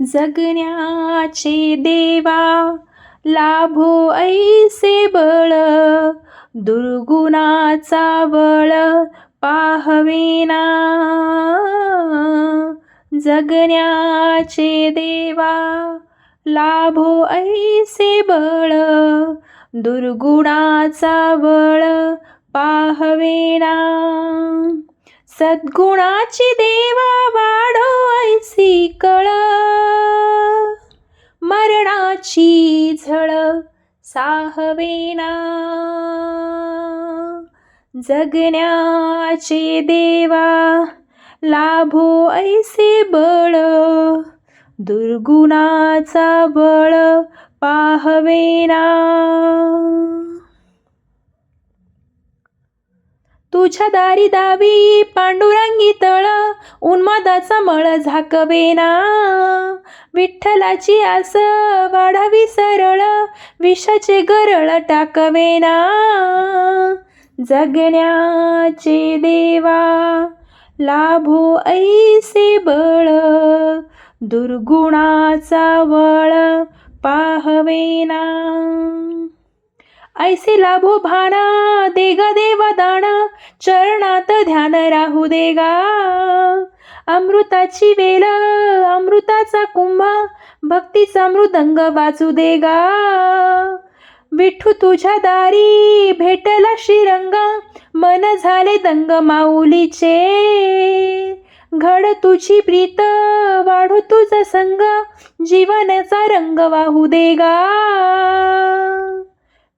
जगण्याचे देवा लाभो ऐसे बळ दुर्गुणाचा बळ पाहवेना जगण्याचे देवा लाभो ऐसे बळ दुर्गुणाचा बळ पाहवेना सद्गुणाची देवा वाढ मरणाची झळ साहवेना जगण्याचे देवा लाभो ऐसे बळ दुर्गुणाचा बळ पाहवेना तुझ्या दारी दावी पांडुरंगी तळ उन्मादाचा मळ झाकवेना. विठ्ठलाची आस वाढावी सरळ विषाचे गरळ टाकवेना. जगण्याचे देवा लाभो ऐसे बळ दुर्गुणाचा वळ पाहवेना. ऐसे लाभो भाणा देगा देवा दान चरणात ध्यान राहू देगा. अमृताची वेल अमृताचा कुंभा भक्तीचा मृदंग वाजू देगा. विठू तुझ्या दारी भेटला श्रीरंगा मन झाले दंग माऊलीचे. घड तुझी प्रीत वाढू तुझा संग जीवनाचा रंग वाहू देगा.